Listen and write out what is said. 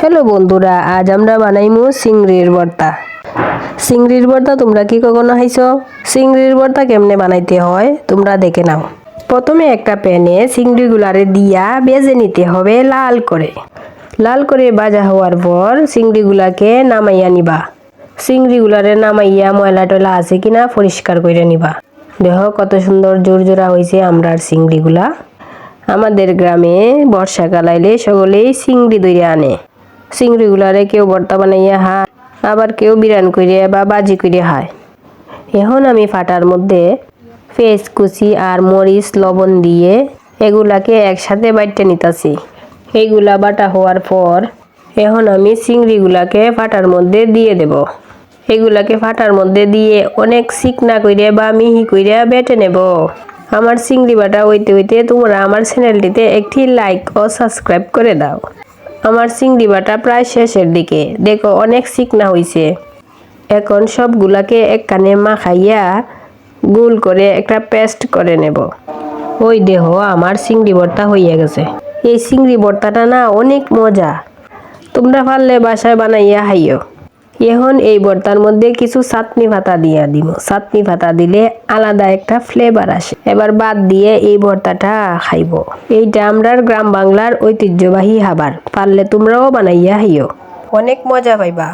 Hello বন্ধুরা, আজ আমরা বানাইমু চিংড়ির ভর্তা। চিংড়ির ভর্তা তোমরা কি কখনো খাইছো? চিংড়ির ভর্তা কেমনে বানাইতে হয়, তোমরা দেখে নাও। প্রথমে একটা প্যানে চিংড়িগুলারে দিয়া বেজে নিতে হবে লাল করে। লাল করে ভাজা হওয়ার পর চিংড়িগুলাকে নামাইয়া নিবা। চিংড়িগুলারে নামাইয়া ময়লা টয়লা আছে কিনা পরিষ্কার করে নিবা। দেখো কত সুন্দর জোর জোড়া হয়েছে আমরার চিংড়িগুলা। আমাদের গ্রামে বর্ষাকাল আইলে সকলেই চিংড়ি দইরে আনে। চিংড়িগুলারে কেউ ভর্তা বানাইয়া খায় আবার কেউ বিরান করে বা বাজি করে খায় এখন আমি ফাটার মধ্যে পেঁয়াজ কুচি আর মরিচ, লবণ দিয়ে এগুলাকে একসাথে বাইটে নিতাছি। এইগুলা বাটা হওয়ার পর এখন আমি চিংড়িগুলাকে ফাটার মধ্যে দিয়ে দেব। এগুলাকে ফাটার মধ্যে দিয়ে অনেক চিকনা কইরে বা মিহি কইরে বেটে নেব। আমার চিংড়ি বাটা হইতে হইতে তোমরা আমার চ্যানেলটিতে একটি লাইক ও সাবস্ক্রাইব করে দাও। আমার চিংড়ি বাটা প্রায় শেষের দিকে। দেখো, অনেক চিকনা হয়েছে এখন সবগুলাকে এক কানে মাখাইয়া গোল করে একটা পেস্ট করে নেব। ওই দেহ আমার চিংড়ি ভর্তা হইয়া গেছে। এই চিংড়ি ভর্তাটা না অনেক মজা। তোমরা পারলে বাসায় বানাইয়া খাইও। এখন এই বর্তার মধ্যে কিছু চাটনি ভাতা দিয়া দিব। চাটনি ভাতা দিলে আলাদা একটা ফ্লেভার আসে। এবার বাদ দিয়ে এই ভর্তাটা খাইব। এইটা আমরার গ্রাম বাংলার ঐতিহ্যবাহী খাবার। পারলে তোমরাও বানাইয়া হইও অনেক মজা পাইবা।